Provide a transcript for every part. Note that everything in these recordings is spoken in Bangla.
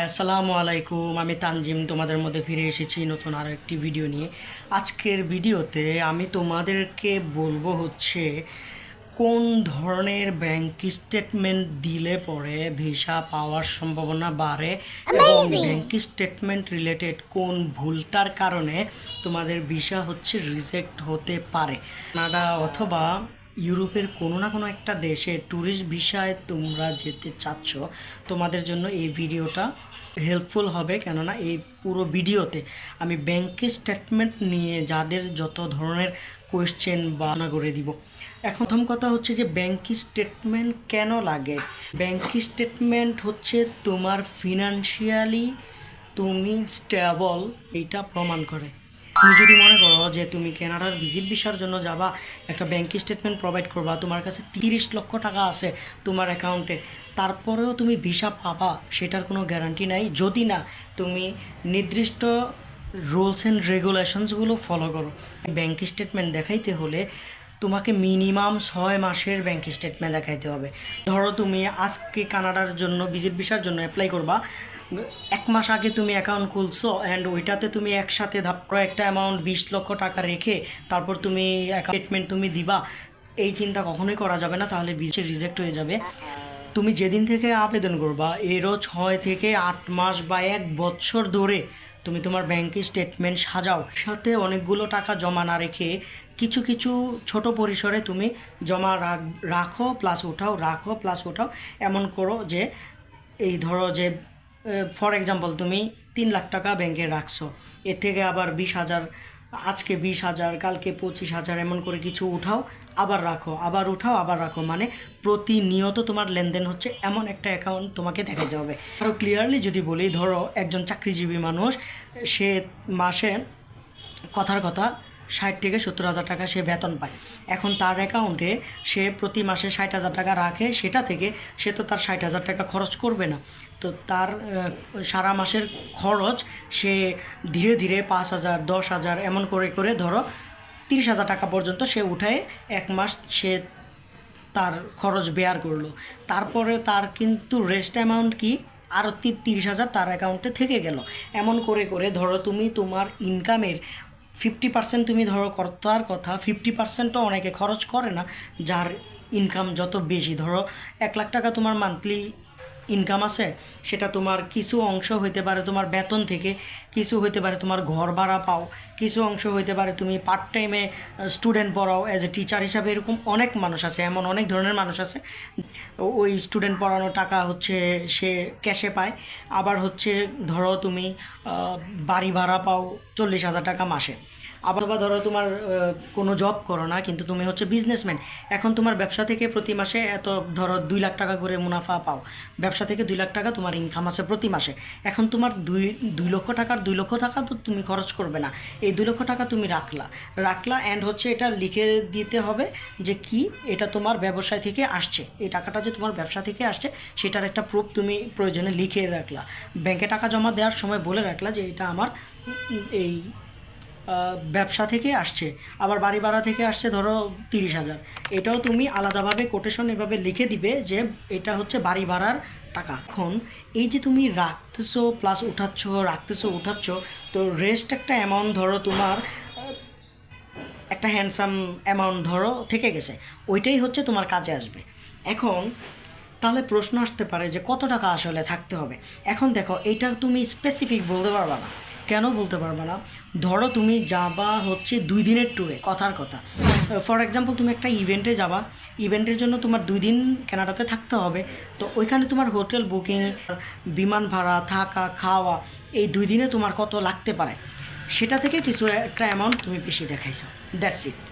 হাই আসসালামু আলাইকুম। আমি তানজিম তোমাদের মধ্যে ফিরে এসেছি নতুন আরও একটি ভিডিও নিয়ে। আজকের ভিডিওতে আমি তোমাদেরকে বলব হচ্ছে কোন ধরনের ব্যাংক স্টেটমেন্ট দিলে পরে ভিসা পাওয়ার সম্ভাবনা বাড়ে এবং ব্যাংক স্টেটমেন্ট রিলেটেড কোন ভুলটার কারণে তোমাদের ভিসা হচ্ছে রিজেক্ট হতে পারে। কানাডা অথবা ইউরোপের কোনো না কোনো একটা দেশে ট্যুরিস্ট ভিসায় তোমরা যেতে চাচ্ছ, তোমাদের জন্য এই ভিডিওটা হেল্পফুল হবে। কেননা এই পুরো ভিডিওতে আমি ব্যাংকের স্টেটমেন্ট নিয়ে যাদের যত ধরনের কোয়েশ্চেন বানা করে দিব। এখন প্রথম কথা হচ্ছে যে ব্যাংক স্টেটমেন্ট কেন লাগে? ব্যাংক স্টেটমেন্ট হচ্ছে তোমার ফিনান্সিয়ালি তুমি স্টেবল এইটা প্রমাণ করে। তুমি যদি মনে করো যে তুমি কানাডার ভিজিট ভিসার জন্য যাবা, একটা ব্যাংক স্টেটমেন্ট প্রোভাইড করবা, তোমার কাছে তিরিশ লক্ষ টাকা আছে তোমার অ্যাকাউন্টে তারপরেও তুমি ভিসা পাবা, সেটার কোনো গ্যারান্টি নাই। যদি না, তুমি নির্দিষ্ট রুলস অ্যান্ড রেগুলেশনসগুলো ফলো করো। ব্যাংক স্টেটমেন্ট দেখাইতে হলে তোমাকে মিনিমাম ছয় মাসের ব্যাংক স্টেটমেন্ট দেখাইতে হবে। ধরো তুমি আজকে কানাডার জন্য ভিজিট ভিসার জন্য অ্যাপ্লাই করবা এক মাস আগে তুমি অ্যাকাউন্ট খুলছো অ্যান্ড ওইটাতে তুমি একসাথে ধাপ একটা অ্যামাউন্ট বিশ লক্ষ টাকা রেখে তারপর তুমি স্টেটমেন্ট তুমি দিবা, এই চিন্তা কখনোই করা যাবে না, তাহলে বিচে রিজেক্ট হয়ে যাবে। তুমি যেদিন থেকে আবেদন করবা এরও ছয় থেকে আট মাস বা এক বছর ধরে তুমি তোমার ব্যাংকের স্টেটমেন্ট সাজাও। সাথে অনেকগুলো টাকা জমা না রেখে কিছু কিছু ছোট পরিসরে তুমি জমা রাখ, রাখো প্লাস ওঠাও রাখো প্লাস ওঠাও এমন করো যে, এই ধরো যে ফর এক্সাম্পল তুমি তিন লাখ টাকা ব্যাংকে রাখছো। এর থেকে আবার বিশ হাজার, আজকে বিশ হাজার, কালকে পঁচিশ হাজার এমন করে কিছু উঠাও, আবার রাখো, আবার উঠাও, আবার রাখো। মানে প্রতিনিয়ত তোমার লেনদেন হচ্ছে এমন একটা অ্যাকাউন্ট তোমাকে দেখাতে হবে। আরও ক্লিয়ারলি যদি বলি, ধরো একজন চাকরিজীবী মানুষ, সে মাসে কথার কথা ষাট থেকে সত্তর হাজার টাকা সে বেতন পায়। এখন তার অ্যাকাউন্টে সে প্রতি মাসে ষাট হাজার টাকা রাখে, সেটা থেকে সে তো তার ষাট হাজার টাকা খরচ করবে না। তো তার সারা মাসের খরচ সে ধীরে ধীরে পাঁচ হাজার, দশ হাজার এমন করে করে ধরো তিরিশ হাজার টাকা পর্যন্ত সে উঠায়, এক মাস সে তার খরচ বেয়ার করল। তারপরে তার কিন্তু রেস্ট অ্যামাউন্ট কি? আরও তিরিশ হাজার তার অ্যাকাউন্টে থেকে গেল। এমন করে করে ধরো তুমি তোমার ইনকামের ফিফটি পার্সেন্ট তুমি ধরো কর্তার কথা ফিফটি পার্সেন্টও অনেকে খরচ করে না, যার ইনকাম যত বেশি। ধরো এক লাখ টাকা তোমার মান্থলি ইনকাম আছে, সেটা তোমার কিছু অংশ হইতে পারে তোমার বেতন থেকে, কিছু হইতে পারে তোমার ঘর ভাড়া পাও, কিছু অংশ হইতে পারে তুমি পার্ট টাইমে স্টুডেন্ট পড়াও অ্যাজ এ টিচার হিসাবে এরকম অনেক মানুষ আছে, এমন অনেক ধরনের মানুষ আছে, ওই স্টুডেন্ট পড়ানো টাকা হচ্ছে সে ক্যাশে পায়, আবার হচ্ছে ধরো তুমি বাড়ি ভাড়া পাও চল্লিশ হাজার টাকা মাসে। আবার ধরো তোমার কোনো জব করো না, কিন্তু তুমি হচ্ছে বিজনেসম্যান এখন তোমার ব্যবসা থেকে প্রতি মাসে এত, ধরো দুই লাখ টাকা করে মুনাফা পাও। ব্যবসা থেকে দুই লাখ টাকা তোমার ইনকাম আছে প্রতি মাসে। এখন তোমার দুই দুই লক্ষ টাকার, দুই লক্ষ টাকা তো তুমি খরচ করবে না। এই দুই লক্ষ টাকা তুমি রাখলা। রাখলা অ্যান্ড হচ্ছে এটা লিখে দিতে হবে যে কি এটা তোমার ব্যবসায় থেকে আসছে। এই টাকাটা যে তোমার ব্যবসা থেকে আসছে, সেটার একটা প্রুফ তুমি প্রয়োজনে লিখে রাখলা। ব্যাংকে টাকা জমা দেওয়ার সময় বলে রাখলা যে এটা আমার এই ব্যবসা থেকে আসছে। আবার বাড়ি ভাড়া থেকে আসছে ধরো তিরিশ হাজার। এটাও তুমি আলাদাভাবে কোটেশন এভাবে লিখে দিবে যে এটা হচ্ছে বাড়ি ভাড়ার টাকা। এখন এই যে তুমি রাখতেছো প্লাস উঠাচ্ছ, রাখতেছো, উঠাচ্ছ, তো রেস্ট একটা অ্যামাউন্ট ধরো তোমার একটা হ্যান্ডসাম অ্যামাউন্ট ধরো থেকে গেছে। ওইটাই হচ্ছে তোমার কাজে আসবে। এখন তাহলে প্রশ্ন আসতে পারে যে কত টাকা আসলে থাকতে হবে। এখন দেখো এটা তুমি স্পেসিফিক বলতে পারবা না। কেন বলতে পারবে না? ধরো তুমি যাবা হচ্ছে দুই দিনের ট্যুরে কথার কথা। ফর এক্সাম্পল তুমি একটা ইভেন্টে যাবা। ইভেন্টের জন্য তোমার দুই দিন কানাডাতে থাকতে হবে। তো ওইখানে তোমার হোটেল বুকিং বিমান ভাড়া, থাকা, খাওয়া, এই দুই দিনে তোমার কত লাগতে পারে? সেটা থেকে কিছু একটা অ্যামাউন্ট তুমি বেশি দেখাইছো। দ্যাটস ইট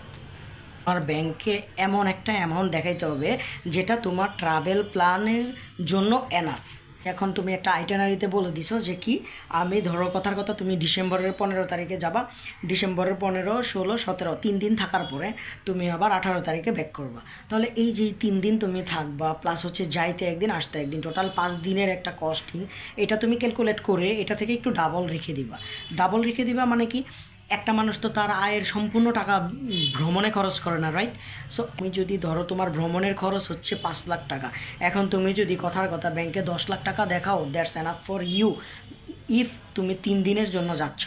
আমার ব্যাংকে এমন একটা অ্যামাউন্ট দেখাইতে হবে, যেটা তোমার ট্রাভেল প্ল্যানের জন্য এনাফ এখন তুমি একটা আইটেনারিতে বলে দিছো যে কি, আমি ধরো কথার কথা, তুমি ডিসেম্বরের পনেরো তারিখে যাবা, ডিসেম্বরের পনেরো, ষোলো, সতেরো, তিন দিন থাকার পরে তুমি আবার আঠারো তারিখে ব্যাক করবা। তাহলে এই যে তিন দিন তুমি থাকবা প্লাস হচ্ছে যাইতে একদিন, আসতে একদিন টোটাল পাঁচ দিনের একটা কস্টিং এটা তুমি ক্যালকুলেট করে এটা থেকে একটু ডাবল রেখে দিবা। ডাবল রেখে দিবা মানে কি একটা মানুষ তো তার আয়ের সম্পূর্ণ টাকা ভ্রমণে খরচ করে না রাইট সো তুমি যদি ধরো তোমার ভ্রমণের খরচ হচ্ছে পাঁচ লাখ টাকা, এখন তুমি যদি কথার কথা ব্যাংকে দশ লাখ টাকা দেখাও that's enough for you if তুমি তিন দিনের জন্য যাচ্ছ।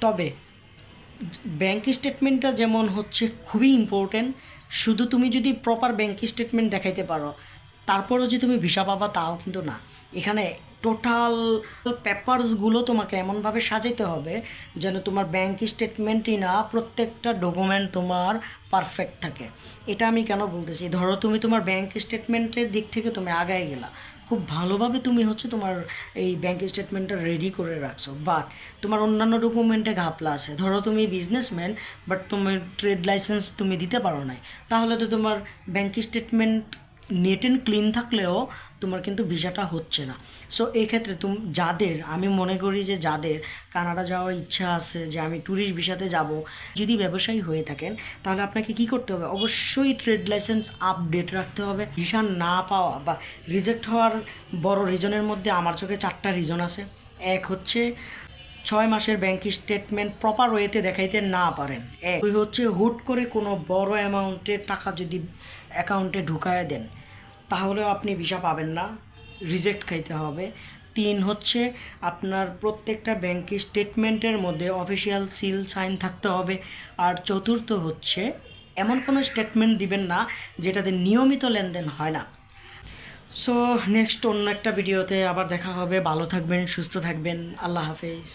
তবে ব্যাংক স্টেটমেন্টটা যেমন হচ্ছে খুবই ইম্পর্টেন্ট শুধু তুমি যদি প্রপার ব্যাংক স্টেটমেন্ট দেখাইতে পারো তারপরও যে তুমি ভিসা পাবা তাও কিন্তু না। এখানে টোটাল পেপারসগুলো তোমাকে এমনভাবে সাজাতে হবে যেন তোমার ব্যাংক স্টেটমেন্টই না, প্রত্যেকটা ডকুমেন্ট তোমার পারফেক্ট থাকে। এটা আমি কেন বলতেছি? ধরো তুমি তোমার ব্যাংক স্টেটমেন্টের দিক থেকে তুমি আগায় গেলা। খুব ভালোভাবে তুমি হচ্ছে তোমার এই ব্যাংক স্টেটমেন্টটা রেডি করে রাখছো। বাট তোমার অন্যান্য ডকুমেন্টে ঘাপলা আছে। ধরো তুমি বিজনেসম্যান বাট তোমার ট্রেড লাইসেন্স তুমি দিতে পারো নাই। তাহলে তো তোমার bank statement net and clean থাকলেও তোমার কিন্তু ভিসাটা হচ্ছে না। সো এই ক্ষেত্রে তুম, যাদের, আমি মনে করি যে যাদের কানাডা যাওয়ার ইচ্ছা আছে যে আমি ট্যুরিস্ট ভিসাতে যাব, যদি ব্যবসায়ী হয়ে থাকেন, তাহলে আপনাকে কি করতে হবে? অবশ্যই ট্রেড লাইসেন্স আপডেট রাখতে হবে। ভিসা না পাওয়া বা রিজেক্ট হওয়ার বড় রিজনের মধ্যে আমার চোখে চারটা রিজন আছে। এক হচ্ছে ছয় মাসের ব্যাংক স্টেটমেন্ট প্রপার ওয়েতে দেখাইতে না পারেন। এক, দুই হচ্ছে হুট করে কোনো বড় অ্যামাউন্টের টাকা যদি অ্যাকাউন্টে ঢুকায় দেন, তাহলেও আপনি ভিসা পাবেন না রিজেক্ট খাইতে হবে। তিন হচ্ছে আপনার প্রত্যেকটা ব্যাংক স্টেটমেন্টের মধ্যে অফিসিয়াল সিল সাইন থাকতে হবে। আর চতুর্থ হচ্ছে এমন কোনো স্টেটমেন্ট দিবেন না যেটাতে নিয়মিত লেনদেন হয় না। সো নেক্সট অন্য একটা ভিডিওতে আবার দেখা হবে। ভালো থাকবেন, সুস্থ থাকবেন। আল্লাহ হাফেজ।